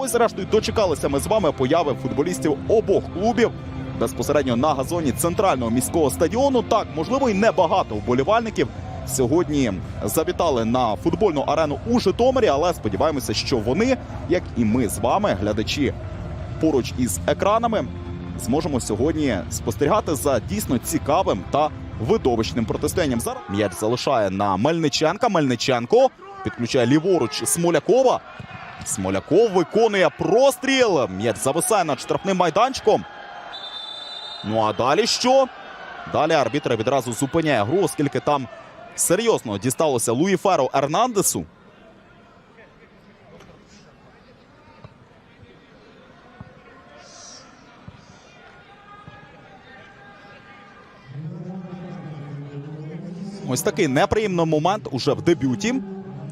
Ось, зрештою, дочекалися ми з вами появи футболістів обох клубів безпосередньо на газоні центрального міського стадіону. Так, можливо, і небагато вболівальників сьогодні завітали на футбольну арену у Житомирі, але сподіваємося, що вони, як і ми з вами, глядачі поруч із екранами, зможемо сьогодні спостерігати за дійсно цікавим та видовищним протистоянням. Зараз м'яч залишає на Мельниченка. Мельниченко підключає ліворуч Смолякова. Смоляков виконує простріл. М'яч зависає над штрафним майданчиком. Ну а далі що? Далі арбітр відразу зупиняє гру, оскільки там серйозно дісталося Луї Феро Ернандесу. Ось такий неприємний момент уже в дебюті.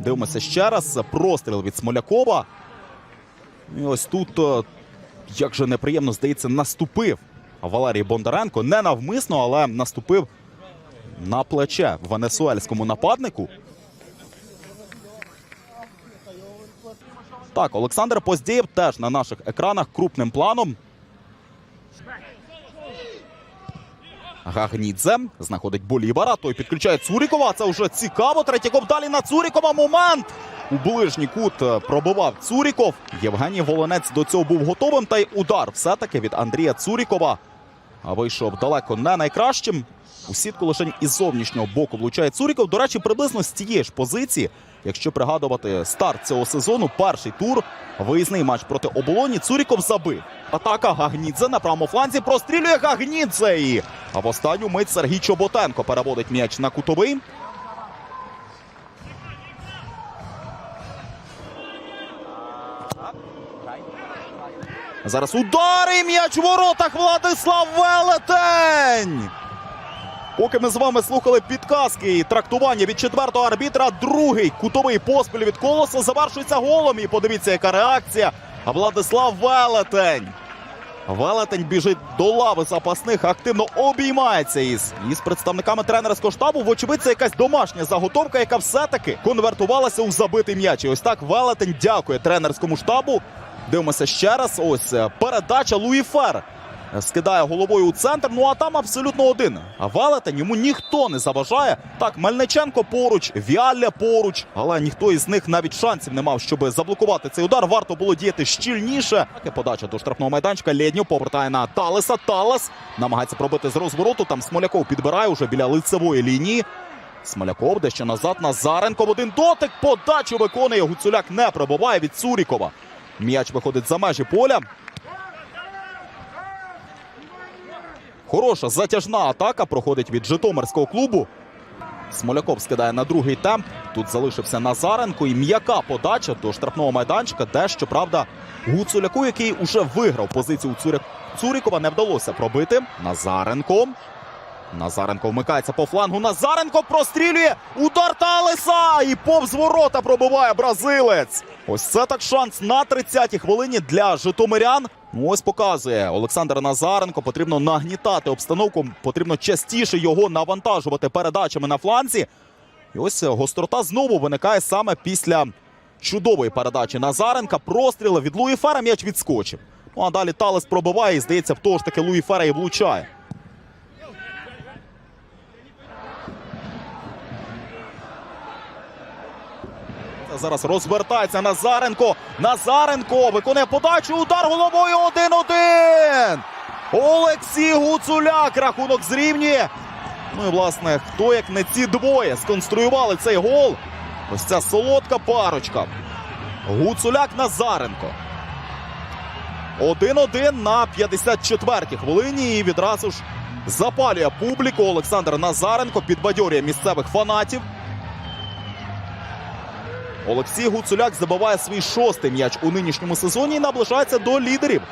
Дивимося ще раз. Простріл від Смолякова. І ось тут, е, як же неприємно здається, наступив Валерій Бондаренко. Не навмисно, але наступив на плече венесуельському нападнику. Так, Олександр Поздєєв теж на наших екранах крупним планом. Гагнідзе знаходить Болібара. Той підключає Цурікова. Це вже цікаво. Третєков далі на Цурікова. Момент. У ближній кут е, пробивав Цуріков. Євгеній Волонець до цього був готовим. Та й удар все-таки від Андрія Цурікова. Вийшов далеко не найкращим. У сітку лише із зовнішнього боку влучає Цуріков. До речі, приблизно з цієї ж позиції, якщо пригадувати старт цього сезону, перший тур, виїзний матч проти оболоні. Цуріков забив. Атака Гагнідзе на правому фланзі прострілює Гагнідзе. А в останню мить Сергій Чоботенко переводить м'яч на кутовий. Зараз удари м'яч у воротах Владислав Велетень. Поки ми з вами слухали підказки і трактування від четвертого арбітра, другий кутовий поспіль від колоса завершується голом. І подивіться, яка реакція. Владислав Велетень. Велетень біжить до лави запасних, активно обіймається із, із представниками тренерського штабу. Вочевидь, це якась домашня заготовка, яка все-таки конвертувалася у забитий м'яч. І ось так Велетень дякує тренерському штабу. Дивимося ще раз. Ось е, передача Луї Фер. Скидає головою у центр. Ну а там абсолютно один. А Велетень йому ніхто не заважає. Так, Мельниченко поруч, Віалля поруч, але ніхто із них навіть шансів не мав, щоб заблокувати цей удар. Варто було діяти щільніше. Так і подача до штрафного майданчика. Лєдньо повертає на Талеса. Талес намагається пробити з розвороту. Там Смоляков підбирає уже біля лицевої лінії. Смоляков дещо назад. Назаренко в один дотик. Подачу виконує. Гуцуляк не пробиває від Цурікова. М'яч виходить за межі поля. Хороша затяжна атака проходить від Житомирського клубу. Смоляков скидає на другий темп. Тут залишився Назаренко і м'яка подача до штрафного майданчика, де, щоправда, Гуцуляку, який уже виграв позицію. Цурікова, не вдалося пробити. Назаренко. Назаренко вмикається по флангу. Назаренко прострілює. Удар Талеса! І повз ворота пробиває бразилець. Ось це так шанс на 30-й хвилині для житомирян. Ну, ось показує Олександр Назаренко. Потрібно нагнітати обстановку. Потрібно частіше його навантажувати передачами на фланзі. І ось гострота знову виникає саме після чудової передачі Назаренка. Простріли від Луї Фера м'яч відскочив. Ну а далі Талес пробиває і здається, в того ж таки Луї Фера і влучає. Зараз розвертається Назаренко. Назаренко виконує подачу. Удар головою 1-1. Олексій Гуцуляк. Рахунок зрівнює. Ну і власне, хто як не ці двоє сконструювали цей гол. Ось ця солодка парочка. Гуцуляк Назаренко. 1-1 на 54-й хвилині. І відразу ж запалює публіку. Олександр Назаренко підбадьорює місцевих фанатів. Олексій Гуцуляк забиває свій шостий м'яч у нинішньому сезоні і наближається до лідерів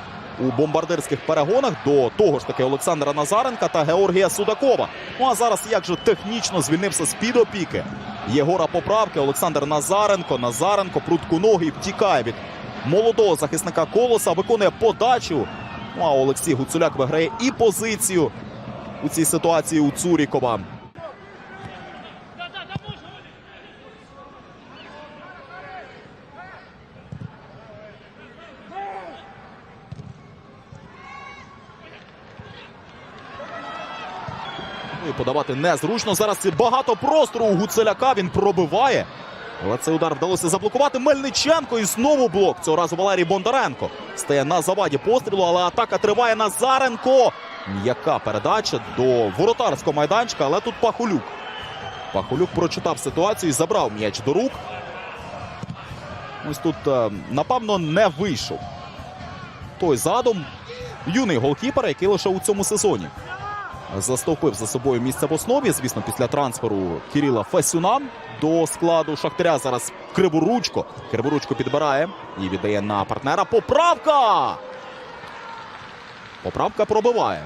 у бомбардирських перегонах до того ж таки Олександра Назаренка та Георгія Судакова. Ну а зараз як же технічно звільнився з під опіки Єгора Поправки. Олександр Назаренко. Назаренко прутконогий втікає від молодого захисника колоса, виконує подачу. Ну а Олексій Гуцуляк виграє і позицію у цій ситуації у Цурікова. І Подавати незручно. Зараз багато простору у Гуцеляка. Він пробиває. Але цей удар вдалося заблокувати. Мельниченко і знову блок. Цього разу Валерій Бондаренко стає на заваді пострілу, але атака триває Назаренко. М'яка передача до воротарського майданчика, але тут Пахулюк. Пахулюк прочитав ситуацію і забрав м'яч до рук. Ось тут, е, напевно, не вийшов. Той задум юний голкіпер, який лише у цьому сезоні застовпив за собою місце в основі. Звісно, після трансферу Кирила Фесюна до складу Шахтаря. Зараз Криворучко. Криворучко підбирає і віддає на партнера. Поправка! Поправка пробиває.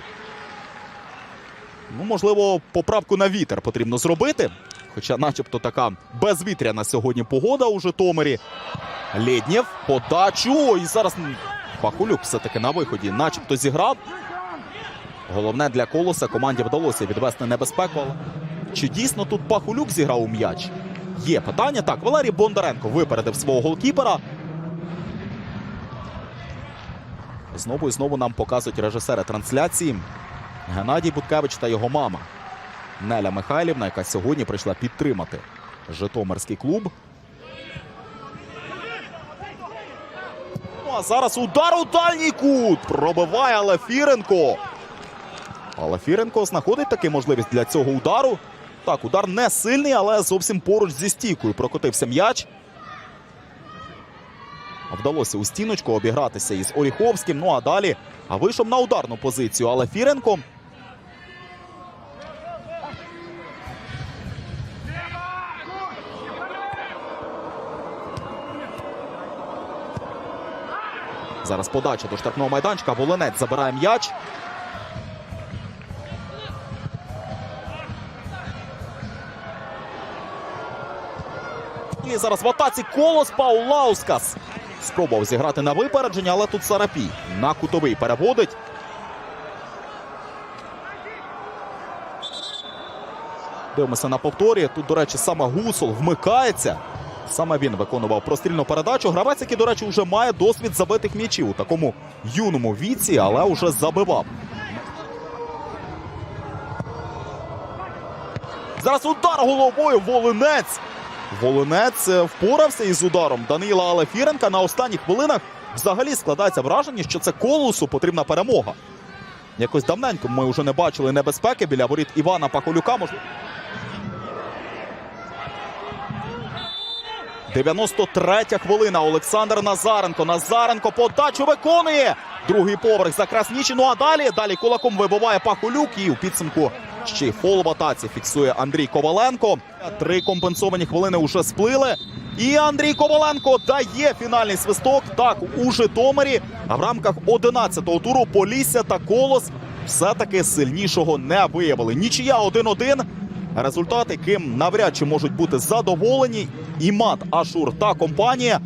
Ну, можливо, поправку на вітер потрібно зробити. Хоча, начебто, така безвітряна сьогодні погода у Житомирі. Лєднєв, подачу. І зараз Пахулюк все-таки на виході, начебто зіграв. Головне для колоса команді вдалося відвести небезпеку. Чи дійсно тут Пахулюк зіграв у м'яч? Є питання. Так, Валерій Бондаренко випередив свого голкіпера. Знову і знову нам показують режисери трансляції Геннадій Буткевич та його мама Неля Михайлівна, яка сьогодні прийшла підтримати Житомирський клуб. Ну а зараз удар у дальній кут. Пробиває але Фіренко. Але Фіренко знаходить таки можливість для цього удару. Так, удар не сильний, але зовсім поруч зі стійкою прокотився м'яч. Вдалося у стіночку обігратися із Оріховським. Ну а далі а вийшов на ударну позицію. Але Фіренко Зараз подача до штрафного майданчика. Волинець забирає м'яч. І зараз в атаці колос Паулаускас. Спробував зіграти на випередження, але тут Сарапій на кутовий переводить. Дивимося на повторі. Тут, до речі, саме Гусол вмикається. Саме він виконував прострільну передачу. Гравець, який, до речі, вже має досвід забитих м'ячів у такому юному віці, але вже забивав. Зараз удар головою Волинець. Волинець впорався із ударом Данила Алефіренка. На останніх хвилинах взагалі складається враження, що це колосу потрібна перемога. Якось давненько ми вже не бачили небезпеки біля воріт Івана Пахолюка. Можливо. 93-я хвилина. Олександр Назаренко. Назаренко подачу виконує. Другий поверх за Краснічину. А далі далі кулаком вибиває Пахулюк. І у підсумку ще й фол в атаці фіксує Андрій Коваленко. Три компенсовані хвилини уже сплили. І Андрій Коваленко дає фінальний свисток. Так, у Житомирі. В рамках 11-го туру Полісся та Колос все-таки сильнішого не виявили. Нічия 1-1. Результат, яким навряд чи можуть бути задоволені. Імат Ашур та компанія